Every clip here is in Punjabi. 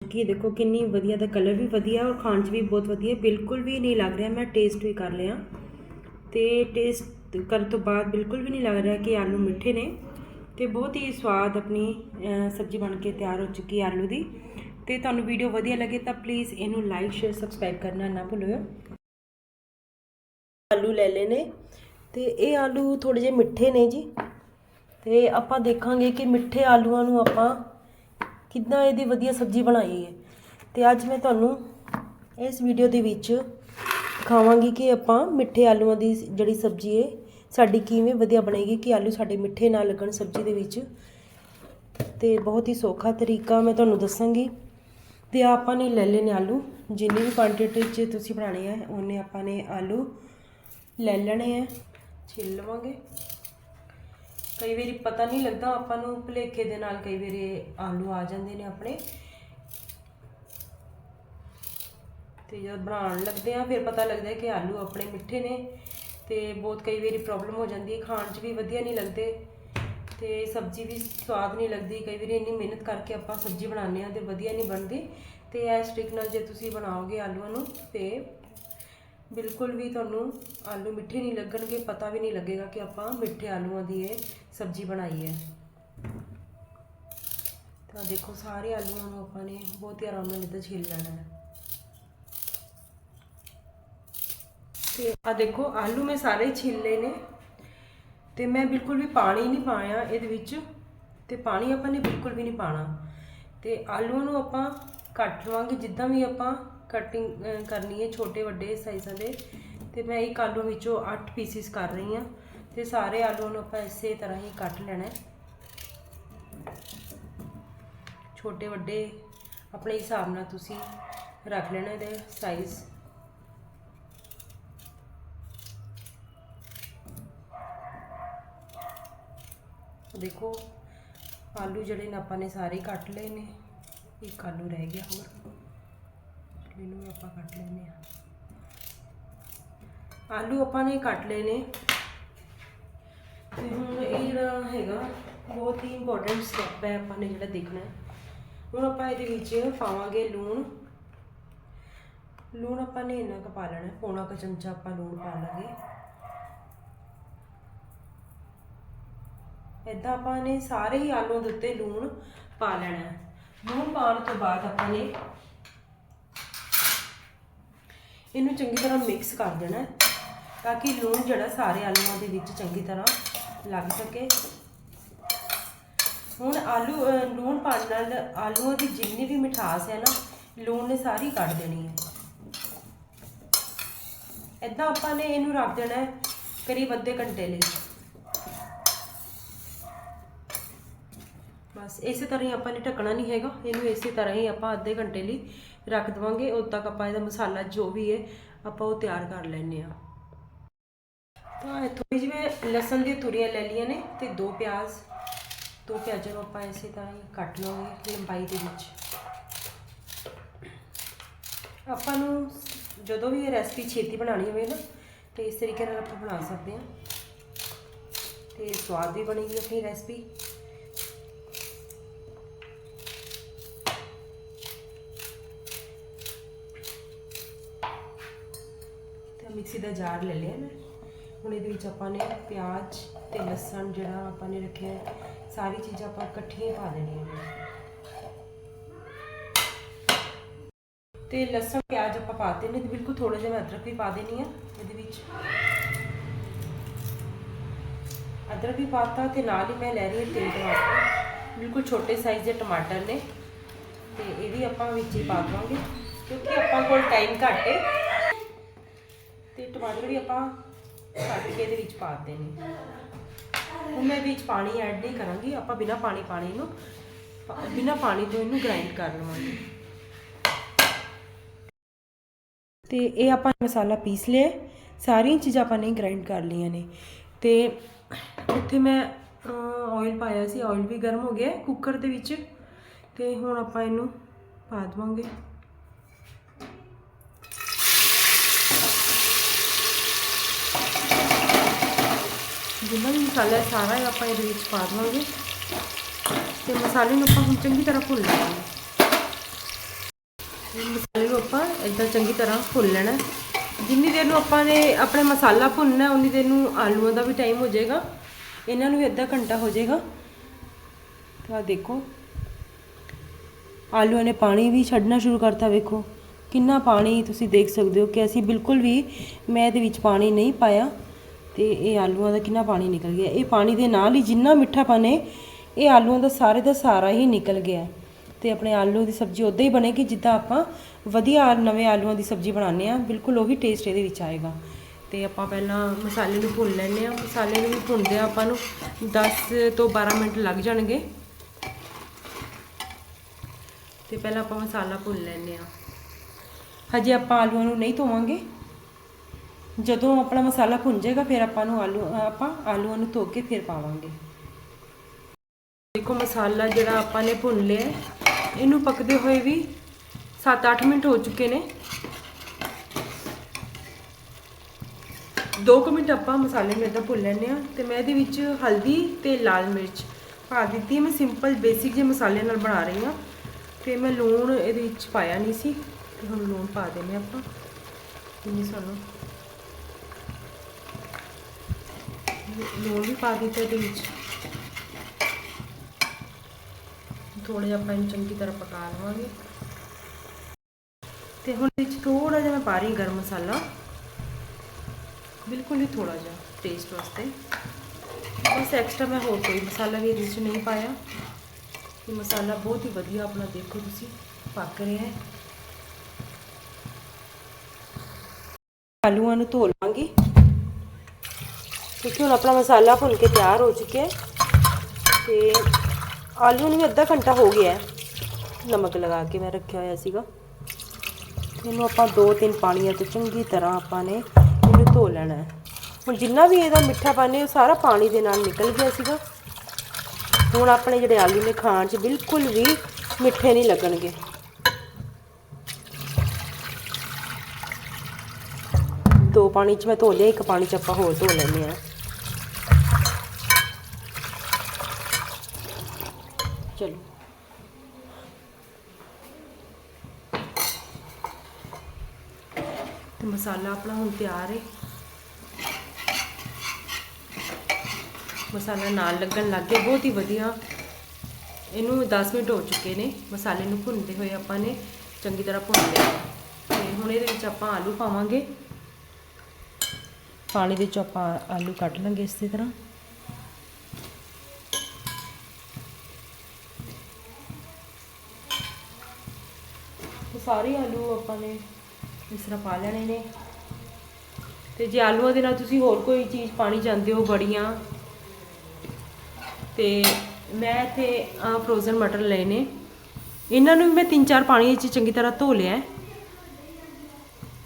ਕਿ ਦੇਖੋ ਕਿੰਨੀ ਵਧੀਆ ਦਾ ਕਲਰ ਵੀ ਵਧੀਆ ਔਰ ਖਾਣ 'ਚ ਵੀ ਬਹੁਤ ਵਧੀਆ, ਬਿਲਕੁਲ ਵੀ ਨਹੀਂ ਲੱਗ ਰਿਹਾ, ਮੈਂ ਟੇਸਟ ਵੀ ਕਰ ਲਿਆ। ਤੇ ਟੇਸਟ ਕਰਨ ਤੋਂ ਬਾਅਦ ਬਿਲਕੁਲ ਵੀ ਨਹੀਂ ਲੱਗ ਰਿਹਾ ਕਿ ਆਲੂ ਮਿੱਠੇ ਨੇ। ਤੇ ਬਹੁਤ ਹੀ ਸਵਾਦ ਆਪਣੀ ਸਬਜ਼ੀ ਬਣ ਕੇ ਤਿਆਰ ਹੋ ਚੁੱਕੀ ਆਲੂ ਦੀ। ਤੇ ਤੁਹਾਨੂੰ ਵੀਡੀਓ ਵਧੀਆ ਲੱਗੇ ਤਾਂ ਪਲੀਜ਼ ਇਹਨੂੰ ਲਾਈਕ ਸ਼ੇਅਰ ਸਬਸਕ੍ਰਾਈਬ ਕਰਨਾ ਨਾ ਭੁੱਲਿਓ। ਆਲੂ ਲੈ ਲਏ ਨੇ। ਤੇ ਇਹ ਆਲੂ ਥੋੜੇ ਜਿਹੇ ਮਿੱਠੇ ਨੇ ਜੀ। ਤੇ ਆਪਾਂ ਦੇਖਾਂਗੇ ਕਿ ਮਿੱਠੇ ਆਲੂਆਂ ਨੂੰ ਆਪਾਂ ਕਿੱਦਾਂ ਇਹਦੀ ਵਧੀਆ ਸਬਜ਼ੀ ਬਣਾਈ ਹੈ। ਤੇ ਅੱਜ ਮੈਂ ਤੁਹਾਨੂੰ ਇਸ ਵੀਡੀਓ ਦੇ ਵਿੱਚ ਦਿਖਾਵਾਂਗੀ ਕਿ ਆਪਾਂ ਮਿੱਠੇ ਆਲੂਆਂ ਦੀ ਜਿਹੜੀ ਸਬਜ਼ੀ ਹੈ, ਸਾਡੀ ਕਿਵੇਂ ਵਧੀਆ ਬਣੇਗੀ ਕਿ ਆਲੂ ਸਾਡੇ ਮਿੱਠੇ ਨਾ ਲੱਗਣ ਸਬਜ਼ੀ ਦੇ ਵਿੱਚ। ਤੇ ਬਹੁਤ ਹੀ ਸੌਖਾ ਤਰੀਕਾ ਮੈਂ ਤੁਹਾਨੂੰ ਦੱਸਾਂਗੀ। ਤੇ ਆਪਾਂ ਨੇ ਲੈ ਲਏ ਆਲੂ, ਜਿੰਨੀ ਵੀ ਕੁਆਂਟੀਟੀ 'ਚ ਤੁਸੀਂ ਬਣਾਣੇ ਆ, ਉਹਨੇ ਆਪਾਂ ਨੇ ਆਲੂ ਲੈ ਲੈਣੇ ਆ, ਛਿੱਲ ਲਵਾਂਗੇ। ਕਈ ਵਾਰੀ ਪਤਾ ਨਹੀਂ ਲੱਗਦਾ, ਆਪਾਂ ਨੂੰ ਭੁਲੇਖੇ ਦੇ ਨਾਲ ਕਈ ਵਾਰੀ ਆਲੂ ਆ ਜਾਂਦੇ ਨੇ ਆਪਣੇ। ਤੇ ਜਦ ਬਣਾਉਣ ਲੱਗਦੇ ਆ ਫਿਰ ਪਤਾ ਲੱਗਦਾ ਕਿ ਆਲੂ ਆਪਣੇ ਮਿੱਠੇ ਨੇ ਤੇ ਬਹੁਤ ਕਈ ਵਾਰੀ ਪ੍ਰੋਬਲਮ ਹੋ ਜਾਂਦੀ ਹੈ, ਖਾਣ 'ਚ ਵੀ ਵਧੀਆ ਨਹੀਂ ਲੱਗਦੇ ਤੇ ਸਬਜ਼ੀ ਵੀ ਸਵਾਦ ਨਹੀਂ ਲੱਗਦੀ। ਕਈ ਵਾਰੀ ਇੰਨੀ ਮਿਹਨਤ ਕਰਕੇ ਆਪਾਂ ਸਬਜ਼ੀ ਬਣਾਉਂਦੇ ਆ ਤੇ ਵਧੀਆ ਨਹੀਂ ਬਣਦੀ। ਤੇ ਇਸ ਟ੍ਰਿਕ ਨਾਲ ਜੇ ਤੁਸੀਂ ਬਣਾਓਗੇ ਆਲੂਆਂ ਨੂੰ ਤੇ ਬਿਲਕੁਲ ਵੀ ਤੁਹਾਨੂੰ ਆਲੂ ਮਿੱਠੇ ਨਹੀਂ ਲੱਗਣਗੇ, ਪਤਾ ਵੀ ਨਹੀਂ ਲੱਗੇਗਾ ਕਿ ਆਪਾਂ ਮਿੱਠੇ ਆਲੂਆਂ ਦੀ ਇਹ ਸਬਜ਼ੀ ਬਣਾਈ ਹੈ। ਤਾਂ ਦੇਖੋ, ਸਾਰੇ ਆਲੂਆਂ ਨੂੰ ਆਪਾਂ ਨੇ ਬਹੁਤ ਹੀ ਆਰਾਮ ਨਾਲ ਇੱਦਾਂ ਛਿੱਲ ਲੈਣਾ ਹੈ। ਤੇ ਆ ਦੇਖੋ, ਆਲੂ ਮੈਂ ਸਾਰੇ ਛਿੱਲ ਲਏ ਨੇ। ਤੇ ਮੈਂ ਬਿਲਕੁਲ ਵੀ ਪਾਣੀ ਨਹੀਂ ਪਾਇਆ ਇਹਦੇ ਵਿੱਚ। ਤੇ ਪਾਣੀ ਆਪਾਂ ਨੇ ਬਿਲਕੁਲ ਵੀ ਨਹੀਂ ਪਾਣਾ। ਤੇ ਆਲੂਆਂ ਨੂੰ ਆਪਾਂ ਕੱਟ ਲਵਾਂਗੇ, ਜਿੱਦਾਂ ਵੀ ਆਪਾਂ ਕਟਿੰਗ ਕਰਨੀ ਹੈ ਛੋਟੇ ਵੱਡੇ ਸਾਈਜ਼ਾਂ ਦੇ। ਤੇ ਮੈਂ ਇੱਕ ਆਲੂ ਵਿੱਚੋਂ 8 ਪੀਸਿਸ ਕਰ ਰਹੀ ਹਾਂ। ਤੇ ਸਾਰੇ ਆਲੂ ਨੂੰ ਆਪਾਂ ਇਸੇ ਤਰ੍ਹਾਂ ਹੀ ਕੱਟ ਲੈਣਾ ਹੈ। ਛੋਟੇ ਵੱਡੇ ਆਪਣੇ ਹਿਸਾਬ ਨਾਲ ਤੁਸੀਂ ਰੱਖ ਲੈਣਾ ਇਹਦੇ ਸਾਈਜ਼ ਦੇਖੋ, ਆਲੂ ਜਿਹੜੇ ਨੇ ਆਪਾਂ ਨੇ ਸਾਰੇ ਕੱਟ ਲਏ ਨੇ। ਇੱਕ ਆਲੂ ਰਹਿ ਗਿਆ ਹੋਰ। ਇਹਨੂੰ ਵੀ ਆਪਾਂ ਕੱਟ ਲੈਨੇ ਆ ਆਲੂ ਆਪਾਂ ਨੇ ਕੱਟ ਲਏ ਨੇ ਤੇ ਹੁਣ ਇਹ ਜਿਹੜਾ ਹੈਗਾ, ਬਹੁਤ ਹੀ ਇੰਪੋਰਟੈਂਟ ਸਟੈਪ ਹੈ ਆਪਾਂ ਨੇ ਜਿਹੜਾ ਦੇਖਣਾ ਹੈ। ਹੁਣ ਆਪਾਂ ਇਹਦੇ ਵਿੱਚ ਪਾਵਾਂਗੇ ਲੂਣ। ਲੂਣ ਆਪਾਂ ਨੇ ਇੰਨਾ ਕੁ ਪਾ ਲੈਣਾ, ਪੌਣਾ ਕੁ ਚਮਚਾ ਆਪਾਂ ਲੂਣ ਪਾ ਲਾਂਗੇ। ਇਦਾਂ ਆਪਾਂ ਨੇ ਸਾਰੇ ਹੀ ਆਲੂਆਂ ਦੇ ਉੱਤੇ ਲੂਣ ਪਾ ਲੈਣਾ ਲੂਣ ਪਾਉਣ ਤੋਂ ਬਾਅਦ ਆਪਾਂ ਨੇ ਇਹਨੂੰ ਚੰਗੀ ਤਰ੍ਹਾਂ ਮਿਕਸ ਕਰ ਦੇਣਾ ਤਾਂ ਕਿ ਲੂਣ ਜਿਹੜਾ ਸਾਰੇ ਆਲੂਆਂ ਦੇ ਵਿੱਚ ਚੰਗੀ ਤਰ੍ਹਾਂ ਲੱਗ ਸਕੇ। ਹੁਣ ਆਲੂ ਲੂਣ ਪਾਉਣ ਨਾਲ ਆਲੂਆਂ ਦੀ ਜਿੰਨੀ ਵੀ ਮਿਠਾਸ ਹੈ ਨਾ, ਲੂਣ ਨੇ ਸਾਰੀ ਕੱਢ ਦੇਣੀ ਹੈ। ਇਦਾਂ ਆਪਾਂ ਨੇ ਇਹਨੂੰ ਰੱਖ ਦੇਣਾ ਹੈ ਕਰੀਬ ਅੱਧੇ ਘੰਟੇ ਲਈ। ਬਸ ਇਸੇ ਤਰ੍ਹਾਂ ਹੀ ਆਪਾਂ ਨੇ ਢੱਕਣਾ ਨਹੀਂ ਹੈਗਾ, ਇਹਨੂੰ ਇਸੇ ਤਰ੍ਹਾਂ ਹੀ ਆਪਾਂ ਅੱਧੇ ਘੰਟੇ ਲਈ ਰੱਖ ਦਵਾਂਗੇ, ਉਦੋਂ ਤੱਕ ਆਪਾਂ ਇਹਦਾ ਮਸਾਲਾ ਜੋ ਵੀ ਹੈ, ਆਪਾਂ ਉਹ ਤਿਆਰ ਕਰ ਲੈਣੇ ਆ ਤਾਂ ਇੱਥੋਂ ਜਿਵੇਂ ਲਸਣ ਦੀਆਂ ਤੁਰੀਆਂ ਲੈ ਲਈਆਂ ਨੇ ਤੇ ਦੋ ਪਿਆਜ਼, ਦੋ ਪਿਆਜ਼ਾਂ ਨੂੰ ਆਪਾਂ ਇਸੇ ਤਰ੍ਹਾਂ ਹੀ ਕੱਟ ਲਵਾਂਗੇ ਲੰਬਾਈ ਦੇ ਵਿੱਚ। ਆਪਾਂ ਨੂੰ ਜਦੋਂ ਵੀ ਇਹ ਰੈਸਪੀ ਛੇਤੀ ਬਣਾਉਣੀ ਹੋਵੇ ਨਾ, ਤੇ ਇਸ ਤਰੀਕੇ ਨਾਲ ਆਪਾਂ ਬਣਾ ਸਕਦੇ ਹਾਂ। ਤੇ ਸਵਾਦ ਵੀ ਬਣੇਗੀ ਆਪਣੀ ਰੈਸਪੀ ਮਿਕਸੀ ਦਾ ਜਾਰ ਲੈ ਲਿਆ ਮੈਂ। ਹੁਣ ਇਹਦੇ ਵਿੱਚ ਆਪਾਂ ਨੇ ਪਿਆਜ਼ ਤੇ ਲਸਣ ਜਿਹੜਾ ਆਪਾਂ ਨੇ ਰੱਖਿਆ ਸਾਰੀ ਚੀਜ਼ਾਂ ਆਪਾਂ ਇਕੱਠੀਆਂ ਪਾ ਦੇਣੀਆਂ ਨੇ। ਤੇ ਲਸਣ, ਪਿਆਜ਼ ਆਪਾਂ ਪਾਤੇ ਨੇ ਤੇ ਬਿਲਕੁਲ ਥੋੜਾ ਜਿਹਾ ਮੈਂ ਅਦਰਕ ਵੀ ਪਾ ਦੇਣੀ ਆ ਇਹਦੇ ਵਿੱਚ। ਅਦਰਕ ਵੀ ਪਾਤਾ ਤੇ ਨਾਲ ਹੀ ਮੈਂ ਲੈ ਰਹੀ ਹਾਂ ਤਿੰਨ ਟਮਾਟਰ। ਬਿਲਕੁਲ ਛੋਟੇ ਸਾਈਜ਼ ਦੇ ਟਮਾਟਰ ਨੇ। ਤੇ ਇਹ ਵੀ ਆਪਾਂ ਵਿੱਚ ਹੀ ਪਾ ਦਵਾਂਗੇ, ਕਿਉਂਕਿ ਆਪਾਂ ਕੋਲ ਟਾਈਮ ਘੱਟ ਹੈ। ਤੇ ਟਮਾਟਰ ਵੀ ਆਪਾਂ ਕੱਟ ਕੇ ਇਹਦੇ ਵਿੱਚ ਪਾ ਦੇਣੇ। ਹੁਣ ਮੈਂ ਵਿੱਚ ਪਾਣੀ ਐਡ ਨਹੀਂ ਕਰਾਂਗੀ, ਆਪਾਂ ਬਿਨਾ ਪਾਣੀ ਪਾਣੀ ਨੂੰ, ਬਿਨਾ ਪਾਣੀ ਤੋਂ ਇਹਨੂੰ ਗ੍ਰਾਈਂਡ ਕਰ ਲਵਾਂਗੇ। ਤੇ ਇਹ ਆਪਾਂ ਮਸਾਲਾ ਪੀਸ ਲਿਆ, ਸਾਰੀਆਂ ਚੀਜ਼ਾਂ ਆਪਾਂ ਨੇ ਗ੍ਰਾਈਂਡ ਕਰ ਲਈਆਂ ਨੇ। ਤੇ ਉੱਥੇ ਮੈਂ ਆਇਲ ਪਾਇਆ ਸੀ ਆਇਲ ਵੀ ਗਰਮ ਹੋ ਗਿਆ ਕੁੱਕਰ ਦੇ ਵਿੱਚ। ਤੇ ਹੁਣ ਆਪਾਂ ਇਹਨੂੰ ਪਾ ਦਵਾਂਗੇ। ਜਿੰਨਾ ਵੀ ਮਸਾਲਾ ਸਾਰਾ ਆਪਾਂ ਇਹਦੇ ਵਿੱਚ ਪਾ ਦਵਾਂਗੇ। ਤੇ ਮਸਾਲੇ ਨੂੰ ਆਪਾਂ ਹੁਣ ਚੰਗੀ ਤਰ੍ਹਾਂ ਭੁੰਨ ਲਾਂਗੇ ਮਸਾਲੇ ਨੂੰ ਆਪਾਂ ਇਦਾਂ ਚੰਗੀ ਤਰ੍ਹਾਂ ਭੁੰਨ ਲੈਣਾ ਜਿੰਨੀ ਦੇਰ ਨੂੰ ਆਪਾਂ ਨੇ ਆਪਣੇ ਮਸਾਲਾ ਭੁੰਨਣਾ ਉਨੀ ਦੇਰ ਨੂੰ ਆਲੂਆਂ ਦਾ ਵੀ ਟਾਈਮ ਹੋ ਜਾਏਗਾ। ਇਹਨਾਂ ਨੂੰ ਵੀ ਅੱਧਾ ਘੰਟਾ ਹੋ ਜਾਏਗਾ। ਤਾਂ ਦੇਖੋ। ਆਲੂਆਂ ਨੇ ਪਾਣੀ ਵੀ ਛੱਡਣਾ ਸ਼ੁਰੂ ਕਰਤਾ, ਵੇਖੋ। ਕਿੰਨਾ ਪਾਣੀ ਤੁਸੀਂ ਦੇਖ ਸਕਦੇ ਹੋ ਕਿ ਅਸੀਂ ਬਿਲਕੁਲ ਵੀ ਮੈਂ ਇਹਦੇ ਵਿੱਚ ਪਾਣੀ ਨਹੀਂ ਪਾਇਆ। ਤੇ ਇਹ ਆਲੂਆਂ ਦਾ ਕਿੰਨਾ ਪਾਣੀ ਨਿਕਲ ਗਿਆ। ਇਹ ਪਾਣੀ ਦੇ ਨਾਲ ਹੀ ਜਿੰਨਾ ਮਿੱਠਾ ਪਾਣੇ ਇਹ ਆਲੂਆਂ ਦਾ ਸਾਰੇ ਦਾ ਸਾਰਾ ਹੀ ਨਿਕਲ ਗਿਆ। ਹੈ। ਤੇ ਆਪਣੇ ਆਲੂ ਦੀ ਸਬਜ਼ੀ ਉਦਾਂ ਹੀ ਬਣੇਗੀ ਜਿੱਦਾਂ ਆਪਾਂ ਵਧੀਆ ਨਵੇਂ ਆਲੂਆਂ ਦੀ ਸਬਜ਼ੀ ਬਣਾਉਂਦੇ ਆ ਬਿਲਕੁਲ ਉਹੀ ਟੇਸਟ ਇਹਦੇ ਵਿੱਚ ਆਏਗਾ। ਤੇ ਆਪਾਂ ਪਹਿਲਾਂ ਮਸਾਲੇ ਨੂੰ ਭੁੰਨ ਲੈਂਦੇ ਆ ਮਸਾਲੇ ਨੂੰ ਵੀ ਭੁੰਨਦੇ ਆ ਆਪਾਂ ਨੂੰ 10 ਤੋਂ 12 ਮਿੰਟ ਲੱਗ ਜਾਣਗੇ। ਤੇ ਪਹਿਲਾਂ ਆਪਾਂ ਮਸਾਲਾ ਭੁੰਨ ਲੈਂਦੇ ਆ ਹਜੇ ਆਪਾਂ ਆਲੂਆਂ ਨੂੰ ਨਹੀਂ ਧੋਵਾਂਗੇ। ਜਦੋਂ ਆਪਣਾ ਮਸਾਲਾ ਭੁੰਨ ਜਾਏਗਾ, ਫਿਰ ਆਪਾਂ ਨੂੰ ਆਲੂ, ਆਪਾਂ ਆਲੂਆਂ ਨੂੰ ਧੋ ਕੇ ਫਿਰ ਪਾਵਾਂਗੇ। ਦੇਖੋ ਮਸਾਲਾ ਜਿਹੜਾ ਆਪਾਂ ਨੇ ਭੁੰਨ ਲਿਆ ਇਹਨੂੰ ਪੱਕਦੇ ਹੋਏ ਵੀ 7-8 ਮਿੰਟ ਹੋ ਚੁੱਕੇ ਨੇ। 2 ਮਿੰਟ ਆਪਾਂ ਮਸਾਲੇ ਨੂੰ ਇਦਾਂ ਭੁੰਨ ਲੈਂਦੇ ਆ ਤੇ ਮੈਂ ਇਹਦੇ ਵਿੱਚ ਹਲਦੀ ਤੇ ਲਾਲ ਮਿਰਚ ਪਾ ਦਿੱਤੀ ਮੈਂ ਸਿੰਪਲ ਬੇਸਿਕ ਜਿਹੇ ਮਸਾਲੇ ਨਾਲ ਬਣਾ ਰਹੀ ਹਾਂ। ਤੇ ਮੈਂ ਲੂਣ ਇਹਦੇ ਵਿੱਚ ਪਾਇਆ ਨਹੀਂ ਸੀ, ਤੇ ਹੁਣ ਲੂਣ ਪਾ ਦਿੰਦੇ ਹਾਂ ਆਪਾਂ। ਕਿੰਨੀ ਸਾਨੂੰ ਲੂਣ ਵੀ ਪਾ ਦਿੱਤਾ ਇਹਦੇ ਵਿੱਚ। ਥੋੜਾ ਜਿਹਾ ਆਪਾਂ ਇਹਨੂੰ ਚੰਗੀ ਤਰ੍ਹਾਂ ਪਕਾ ਲਵਾਂਗੇ। ਤੇ ਹੁਣ ਇਹਦੇ ਵਿੱਚ ਥੋੜਾ ਜਿਹਾ ਮੈਂ ਪਾ ਰਹੀ ਗਰਮ ਮਸਾਲਾ। ਬਿਲਕੁਲ ਹੀ ਥੋੜਾ ਜਿਹਾ ਟੇਸਟ ਵਾਸਤੇ। ਬਸ ਐਕਸਟਰਾ ਮੈਂ ਹੋਰ ਕੋਈ ਮਸਾਲਾ ਵੀ ਇਹਦੇ ਵਿੱਚ ਨਹੀਂ ਪਾਇਆ। ਇਹ ਮਸਾਲਾ ਬਹੁਤ ਹੀ ਵਧੀਆ ਆਪਣਾ ਦੇਖੋ ਤੁਸੀਂ, ਪੱਕ ਰਿਹਾ ਹੈ। ਆਲੂਆਂ ਨੂੰ ਧੋ ਲਾਂਗੀ ਕਿਉਂਕਿ ਹੁਣ ਆਪਣਾ ਮਸਾਲਾ ਭੁੰਨ ਕੇ ਤਿਆਰ ਹੋ ਚੁੱਕਿਆ ਹੈ ਤੇ ਆਲੂ ਨੂੰ ਵੀ ਅੱਧਾ ਘੰਟਾ ਹੋ ਗਿਆ ਹੈ। ਨਮਕ ਲਗਾ ਕੇ ਮੈਂ ਰੱਖਿਆ ਹੋਇਆ ਸੀਗਾ। ਇਹਨੂੰ ਆਪਾਂ ਦੋ ਤਿੰਨ ਪਾਣੀਆਂ ਤੋਂ ਚੰਗੀ ਤਰ੍ਹਾਂ ਆਪਾਂ ਨੇ ਇਹਨੂੰ ਧੋ ਲੈਣਾ ਹੈ। ਹੁਣ ਜਿੰਨਾ ਵੀ ਇਹਦਾ ਮਿੱਠਾ ਪਾਣੀ ਉਹ ਸਾਰਾ ਪਾਣੀ ਦੇ ਨਾਲ ਨਿਕਲ ਗਿਆ ਸੀਗਾ। ਹੁਣ ਆਪਣੇ ਜਿਹੜੇ ਆਲੂ ਨੇ ਖਾਣ 'ਚ ਬਿਲਕੁਲ ਵੀ ਮਿੱਠੇ ਨਹੀਂ ਲੱਗਣਗੇ। ਦੋ ਪਾਣੀ 'ਚ ਮੈਂ ਧੋ ਲਿਆ, ਇੱਕ ਪਾਣੀ 'ਚ ਆਪਾਂ ਹੋਰ ਧੋ ਲੈਂਦੇ ਆ ਮਸਾਲਾ ਆਪਣਾ ਹੁਣ ਤਿਆਰ ਹੈ ਮਸਾਲਾ ਨਾਲ ਲੱਗਣ ਲੱਗ ਗਿਆ ਬਹੁਤ ਹੀ ਵਧੀਆ। ਇਹਨੂੰ 10 ਮਿੰਟ ਹੋ ਚੁੱਕੇ ਨੇ, ਮਸਾਲੇ ਨੂੰ ਭੁੰਨਦੇ ਹੋਏ ਆਪਾਂ ਨੇ ਚੰਗੀ ਤਰ੍ਹਾਂ ਭੁੰਨ ਲਿਆ। ਤੇ ਹੁਣ ਇਹਦੇ ਵਿੱਚ ਆਪਾਂ ਆਲੂ ਪਾਵਾਂਗੇ। ਪਾਣੀ ਦੇ ਵਿੱਚੋਂ ਆਪਾਂ ਆਲੂ ਕੱਢ ਲਾਂਗੇ ਇਸੇ ਤਰ੍ਹਾਂ। ਸਾਰੇ ਆਲੂ ਆਪਾਂ ਨੇ ਇਸ ਤਰ੍ਹਾਂ ਪਾ ਲੈਣੇ ਨੇ। ਤੇ ਜੇ ਆਲੂਆਂ ਦੇ ਨਾਲ ਤੁਸੀਂ ਹੋਰ ਕੋਈ ਚੀਜ਼ ਪਾਣੀ ਚਾਹੁੰਦੇ ਹੋ, ਬੜੀਆਂ। ਤੇ ਮੈਂ ਇੱਥੇ ਫਰੋਜ਼ਨ ਮਟਰ ਲਏ ਨੇ। ਇਹਨਾਂ ਨੂੰ ਮੈਂ ਤਿੰਨ ਚਾਰ ਪਾਣੀ ਵਿੱਚ ਚੰਗੀ ਤਰ੍ਹਾਂ ਧੋ ਲਿਆ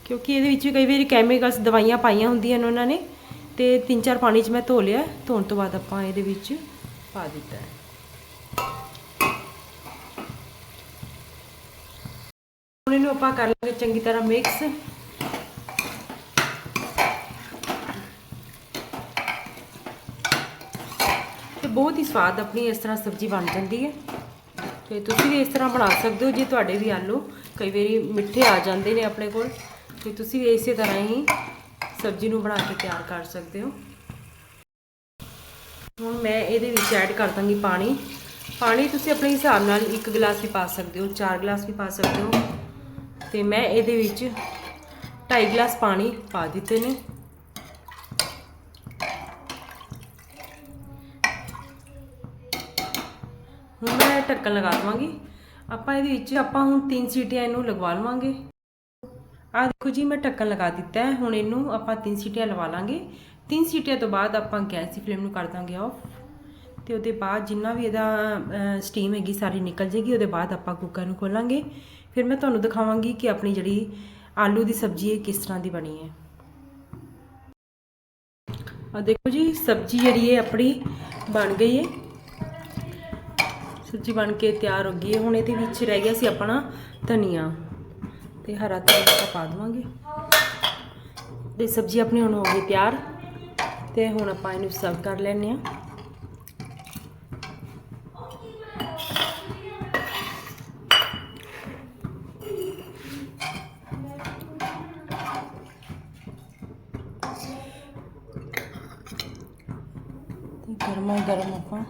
ਕਿਉਂਕਿ ਇਹਦੇ ਵਿੱਚ ਵੀ ਕਈ ਵਾਰੀ ਕੈਮੀਕਲਸ ਦਵਾਈਆਂ ਪਾਈਆਂ ਹੁੰਦੀਆਂ ਨੇ ਉਹਨਾਂ ਨੇ। ਤੇ ਤਿੰਨ ਚਾਰ ਪਾਣੀ 'ਚ ਮੈਂ ਧੋ ਲਿਆ ਧੋਣ ਤੋਂ ਬਾਅਦ ਆਪਾਂ ਇਹਦੇ ਵਿੱਚ ਪਾ ਦਿੱਤਾ ਹੈ ਹੁਣ ਇਹਨੂੰ ਆਪਾਂ ਕਰ ਲਾਂਗੇ ਚੰਗੀ ਤਰ੍ਹਾਂ ਮਿਕਸ ਤੇ ਬਹੁਤ ਹੀ ਸਵਾਦ ਆਪਣੀ ਇਸ ਤਰ੍ਹਾਂ ਸਬਜ਼ੀ ਬਣ ਜਾਂਦੀ ਹੈ। ਤੇ ਤੁਸੀਂ ਵੀ ਇਸ ਤਰ੍ਹਾਂ ਬਣਾ ਸਕਦੇ ਹੋ ਜੇ ਤੁਹਾਡੇ ਵੀ ਆਲੂ ਕਈ ਵਾਰੀ ਮਿੱਠੇ ਆ ਜਾਂਦੇ ਨੇ ਆਪਣੇ ਕੋਲ। ਤੇ ਤੁਸੀਂ ਵੀ ਇਸੇ ਤਰ੍ਹਾਂ ਹੀ ਸਬਜ਼ੀ ਨੂੰ ਬਣਾ ਕੇ ਤਿਆਰ ਕਰ ਸਕਦੇ ਹੋ। ਹੁਣ ਮੈਂ ਇਹਦੇ ਵਿੱਚ ਐਡ ਕਰ ਦਾਂਗੀ ਪਾਣੀ। ਪਾਣੀ ਤੁਸੀਂ ਆਪਣੇ ਹਿਸਾਬ ਨਾਲ ਇੱਕ ਗਲਾਸ ਵੀ ਪਾ ਸਕਦੇ ਹੋ, ਚਾਰ ਗਲਾਸ ਵੀ ਪਾ ਸਕਦੇ ਹੋ। ਤੇ ਮੈਂ ਇਹਦੇ ਵਿੱਚ 2.5 ਗਲਾਸ ਪਾਣੀ ਪਾ ਦਿੱਤੇ ਨੇ। ਹੁਣ ਮੈਂ ਢੱਕਣ ਲਗਾ ਦਵਾਂਗੀ। ਆਪਾਂ ਇਹਦੇ ਵਿੱਚ, ਆਪਾਂ ਹੁਣ ਤਿੰਨ ਸੀਟੀਆਂ ਇਹਨੂੰ ਲਗਵਾ ਲਵਾਂਗੇ। ਆ ਦੇਖੋ ਜੀ, ਮੈਂ ਢੱਕਣ ਲਗਾ ਦਿੱਤਾ ਹੈ। ਹੁਣ ਇਹਨੂੰ ਆਪਾਂ ਤਿੰਨ ਸੀਟੀਆਂ ਲਵਾ ਲਾਂਗੇ। ਤਿੰਨ ਸੀਟੀਆਂ ਤੋਂ ਬਾਅਦ ਆਪਾਂ ਗੈਸ ਦੀ ਫਲੇਮ ਨੂੰ ਕਰ ਦਾਂਗੇ ਆਫ ਤੇ ਉਹਦੇ ਬਾਅਦ ਜਿੰਨਾ ਵੀ ਇਹਦਾ ਸਟੀਮ ਹੈਗੀ, ਸਾਰੀ ਨਿਕਲ ਜੇਗੀ ਉਹਦੇ ਬਾਅਦ ਆਪਾਂ ਕੁੱਕਰ ਨੂੰ ਖੋਲਾਂਗੇ। ਫਿਰ ਮੈਂ ਤੁਹਾਨੂੰ ਦਿਖਾਵਾਂਗੀ ਕਿ ਆਪਣੀ ਜਿਹੜੀ ਆਲੂ ਦੀ ਸਬਜ਼ੀ ਇਹ ਕਿਸ ਤਰ੍ਹਾਂ ਦੀ ਬਣੀ ਹੈ। ਆ ਦੇਖੋ ਜੀ, ਸਬਜ਼ੀ ਜਿਹੜੀ ਹੈ ਆਪਣੀ ਬਣ ਗਈ ਹੈ। ਸਬਜ਼ੀ ਬਣ ਕੇ ਤਿਆਰ ਹੋ ਗਈ ਹੈ। ਹੁਣ ਇਹਦੇ ਵਿੱਚ ਰਹਿ ਗਿਆ ਸੀ ਆਪਣਾ ਧਨੀਆ ਤੇ ਹਰਾ ਧਨੀਆ ਪਾ ਦਵਾਂਗੇ। ਤੇ ਸਬਜ਼ੀ ਆਪਣੀ ਹੁਣ ਹੋ ਗਈ ਤਿਆਰ ਤੇ ਹੁਣ ਆਪਾਂ ਇਹਨੂੰ ਸਰਵ ਕਰ ਲੈਣੇ ਆ ਗਰਮਾ ਗਰਮ ਆਪਾਂ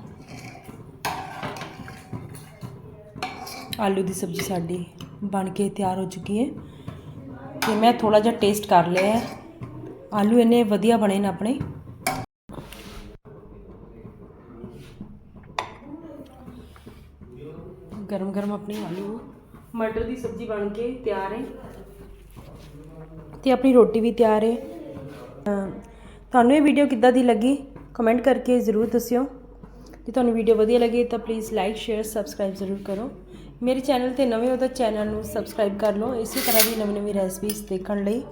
ਆਲੂ ਦੀ ਸਬਜ਼ੀ ਸਾਡੀ ਬਣ ਕੇ ਤਿਆਰ ਹੋ ਚੁੱਕੀ ਹੈ ਤੇ ਮੈਂ ਥੋੜਾ ਜਿਹਾ ਟੇਸਟ ਕਰ ਲਿਆ ਆਲੂ ਇੰਨੇ ਵਧੀਆ ਬਣੇ ਨੇ ਆਪਣੇ। ਗਰਮ ਗਰਮ ਆਪਣੀ ਆਲੂ, ਮਟਰ ਦੀ ਸਬਜ਼ੀ ਬਣ ਕੇ ਤਿਆਰ ਹੈ ਤੇ ਆਪਣੀ ਰੋਟੀ ਵੀ ਤਿਆਰ ਹੈ। ਤੁਹਾਨੂੰ ਇਹ ਵੀਡੀਓ ਕਿੱਦਾਂ ਦੀ ਲੱਗੀ? ਕਮੈਂਟ ਕਰਕੇ ਜ਼ਰੂਰ ਦੱਸਿਓ। ਜੇ ਤੁਹਾਨੂੰ ਵੀਡੀਓ ਵਧੀਆ ਲੱਗੀ ਤਾਂ ਪਲੀਜ਼ ਲਾਈਕ ਸ਼ੇਅਰ ਸਬਸਕ੍ਰਾਈਬ ਜ਼ਰੂਰ ਕਰੋ। ਮੇਰੇ ਚੈਨਲ ਤੇ ਨਵੇਂ ਹੋ ਤਾਂ ਚੈਨਲ ਨੂੰ ਸਬਸਕ੍ਰਾਈਬ ਕਰ ਲਓ। ਇਸੇ ਤਰ੍ਹਾਂ ਦੀ ਨਵੀਂ ਨਵੀਂ ਰੈਸਪੀਜ਼ ਦੇਖਣ ਲਈ